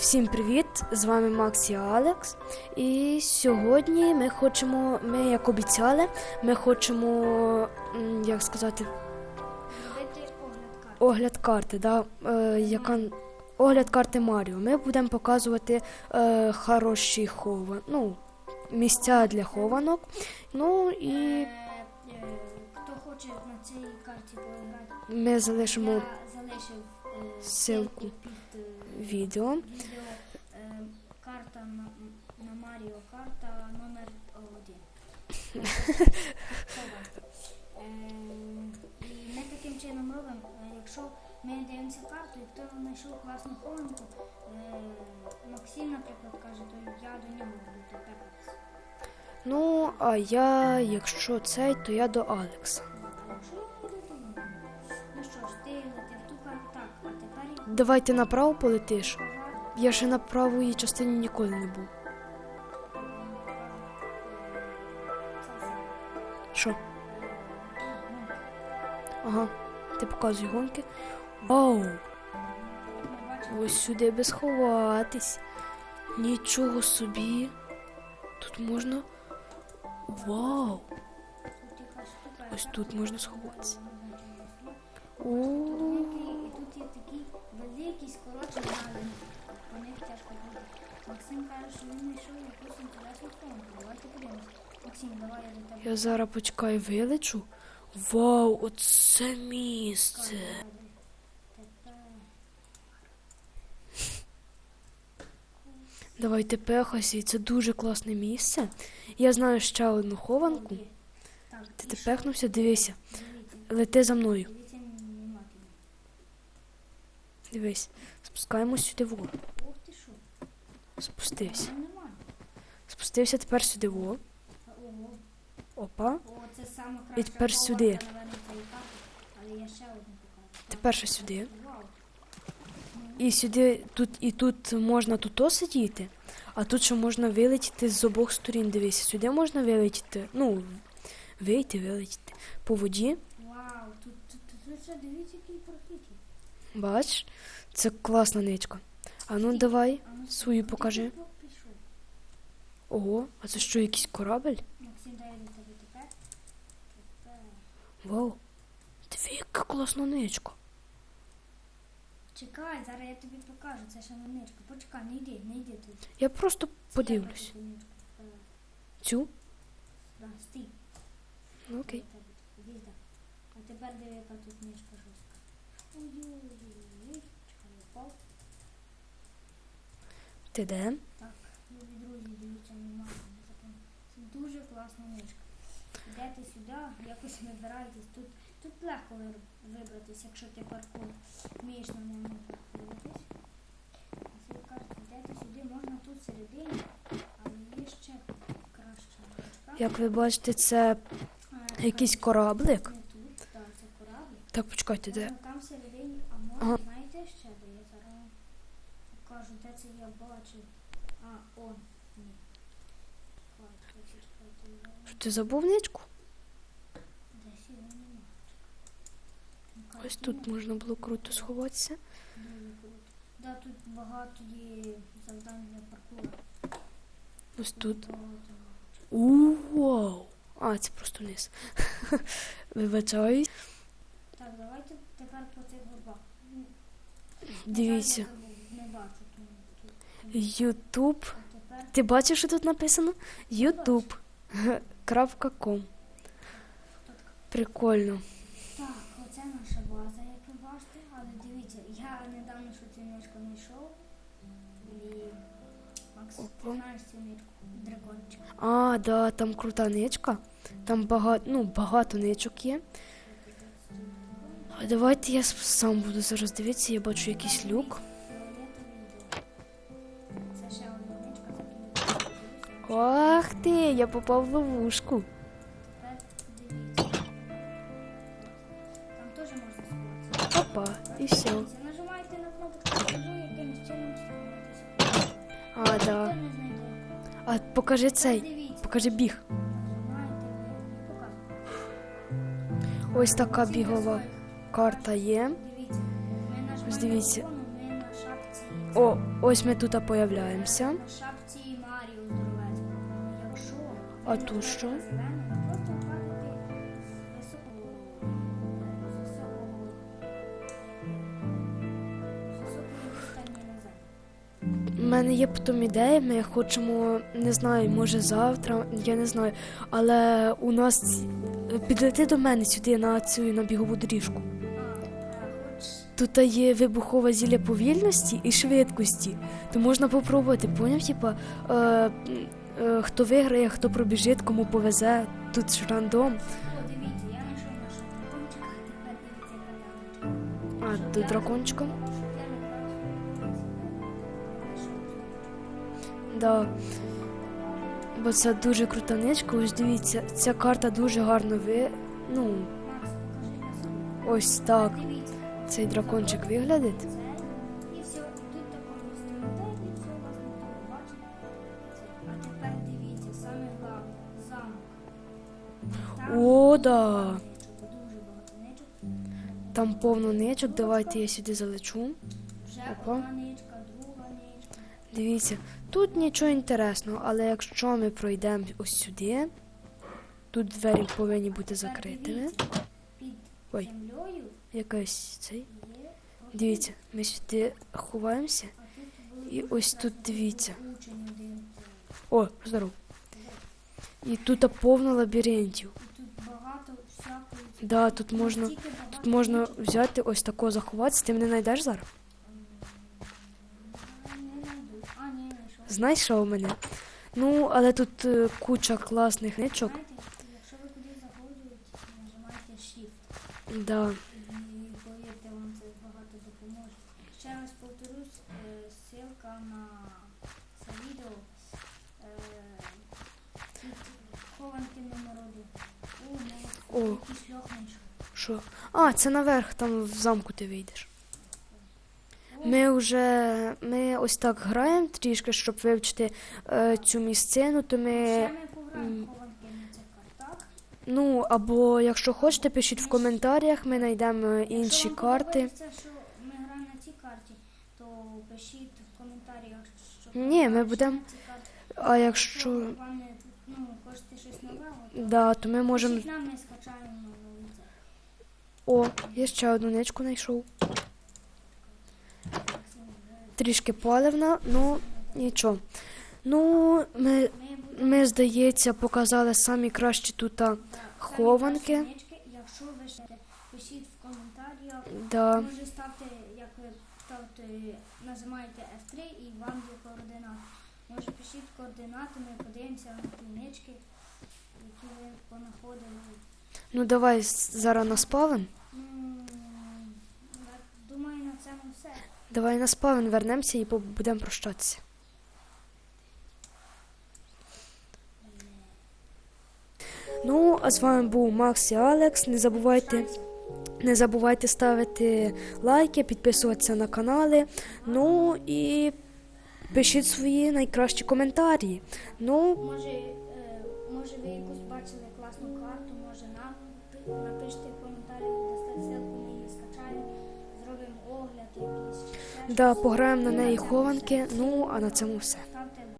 Всім привіт! З вами Макс і Алекс. І сьогодні ми хочемо, ми як обіцяли, ми хочемо, як сказати, огляд карти, да, е, яка огляд карти Маріо. Ми будемо показувати е, хороші хова, ну, місця для хованок. Ну і Е, е, Хто хоче на цій карті поіграти, ми залишимо я залишив ссылку. відео. карта на, на Маріо, карта номер один. Е, І ми таким чином робимо, е, якщо ми дивимося карту, і хто знайшов класну хованку, е, Максим, наприклад, каже, то я до нього буду тепер. Ну, а я, якщо цей, то я до Алекса. Я Давайте направо полетиш. Я ще на правої частині ніколи не був. Що? Ага, ти показуй гонки. Вау! Ось сюди би сховатись. Нічого собі. Тут можна. Вау! Ось тут можна сховатися. О, великі, скорочені галини. По них тяжко буде. Максим каже, що він знайшов якусь інтересну хронку. Давайте подивимось. Максим, давай я до тебе. я зараз почекаю вилечу. Вау, оце місце. Давайте пехайся, це дуже класне місце. Я знаю ще одну хованку. Ти ти пехнувся, дивися. Лети за мною. Дивись. Спускаємось сюди во. Спустився. Спустився тепер сюди во. Опа. І тепер сюди. Тепер ще сюди. І сюди, тут і тут можна тут сидіти, а тут ще можна вилетіти з обох сторін. Дивися, сюди можна вилетіти. Ну, вийти, вилетіти. По воді. Вау, тут, тут, тут, дивіться. Бач, це класна ничка. А ну давай свою покажи. Ого, а це що, якийсь корабель? Вау. Диви, яка класна ничка. Чекай, зараз я тобі покажу, це ще не ничка. Почекай, не йди, не йди тут. Я просто подивлюсь. Цю? Да, стій. Ну, окей. А тепер диви, яка тут ничка жорстка. Ой-ой-ой. Чекай, я впав. Ти де? Так, любі друзі, дивіться внимательно. Запам- Це дуже класна нишка. Йдете сюди, якось вибираєтесь. Тут, тут легко вибратись, якщо ти паркур вмієш на ньому вибратись. На цій йдете сюди, можна тут всередині, але є ще краща ничка. Як ви бачите, це якийсь кораблик. Тут, так, це кораблик. Так, почекайте, де? Знаєте, ще де я зараз покажу, де це я бачив. А, он, ні. Що ти забув ничку? Десь його нема. Ось тут можна було круто сховатися. Да, тут багато є завдань для паркура. Ось тут. Багато. У, Вау! А, це просто вниз. Вибачаюсь. Так, давайте тепер по цих Дивіться. Ютуб. Ти бачиш, що тут написано? Ютуб. Крапка ком. Прикольно. Так, оце наша база, як ви бачите, але дивіться, я недавно що цю ничку знайшов. І Макс, ти знаєш цю ничку, дракончик. А, да, там крута ничка. Там багато, ну, багато ничок є. Давайте я сам буду зараз дивитися, я бачу якийсь люк. Ах ти, я попав в ловушку. Опа, і все. Нажимаєте. А, да. А покажи цей. Покажи біг. Ось така бігова карта є. Ось дивіться. О, ось ми тут появляємося. А тут що? У мене є потім ідея, ми хочемо, не знаю, може завтра, я не знаю. Але у нас підлети до мене сюди на цю на бігову доріжку. Тут є вибухова зілля повільності і швидкості. То можна попробувати, поняв? Типа, е, е, хто виграє, хто пробіжить, кому повезе. Тут ж рандом. О, дивіться, я знайшов нашого дракончика, тепер дивіться. А до дракончика. Да. Бо це дуже крута ничка. Ось дивіться, ця карта дуже гарно ви. Ну, ось так. Дивіться. Цей дракончик виглядить. О, да. Там повно ничок. Давайте я сюди залечу. Опа. Дивіться, тут нічого інтересного, але якщо ми пройдемо ось сюди, тут двері повинні бути закритими. Ой. Якась цей. Дивіться, ми сюди ховаємося. І ось тут дивіться. О, здоров. І тут повно лабіринтів. Да, тут можна, тут можна взяти ось тако заховатися. Ти мене знайдеш зараз? Ні, знайшов. Знайшов мене. Ну, але тут е, куча класних ничок. Знаєте, якщо ви кудись заходите, нажимайте Shift. Да. І повірте, вам це багато допоможе. Ще раз повторюсь, е, ссылка на це відео е, хованки номер один. О, О. молодці, якийсь шлях. Що? А, це наверх, там в замку ти вийдеш. Ми вже ми ось так граємо трішки, щоб вивчити е, цю місцину, то ми. Ще ми пограємо м. хованки на цих картах. Ну, або якщо хочете, пишіть в коментарях, ми знайдемо інші Якщо вам карти. подобається, що ми граємо на цій карті, то пишіть в коментарях, що Ні, ми будемо-. А якщо. вам не, ну, хочете щось нового, то Да, то ми можемо. пишіть нам, ми скачаємо новий це. О, я ще одну ничку знайшов. Трішки паливна, ну нічого. Ну, ми, ми здається, показали самі кращі тут. хованки. Якщо ви ще пишіть в коментарях, Да. може ставте, як ви ставте, нажимаєте F3 і вам є координати. Може пишіть координати, ми подивимося на ті нички, які ви понаходили. Ну давай зараз на спавен. Ну, думаю, на цьому все. Давай на спавен вернемося і будемо прощатися. Ну, а з вами був Макс і Алекс. Не забувайте, не забувайте ставити лайки, підписуватися на канали. Ну і пишіть свої найкращі коментарі. Ну, Може, е, може ви якусь бачили класну карту, може нам напишіть в коментарях, дасте ссылку, ми її скачаємо, зробимо огляд якийсь. да, пограємо на неї хованки. Ну, а на цьому все.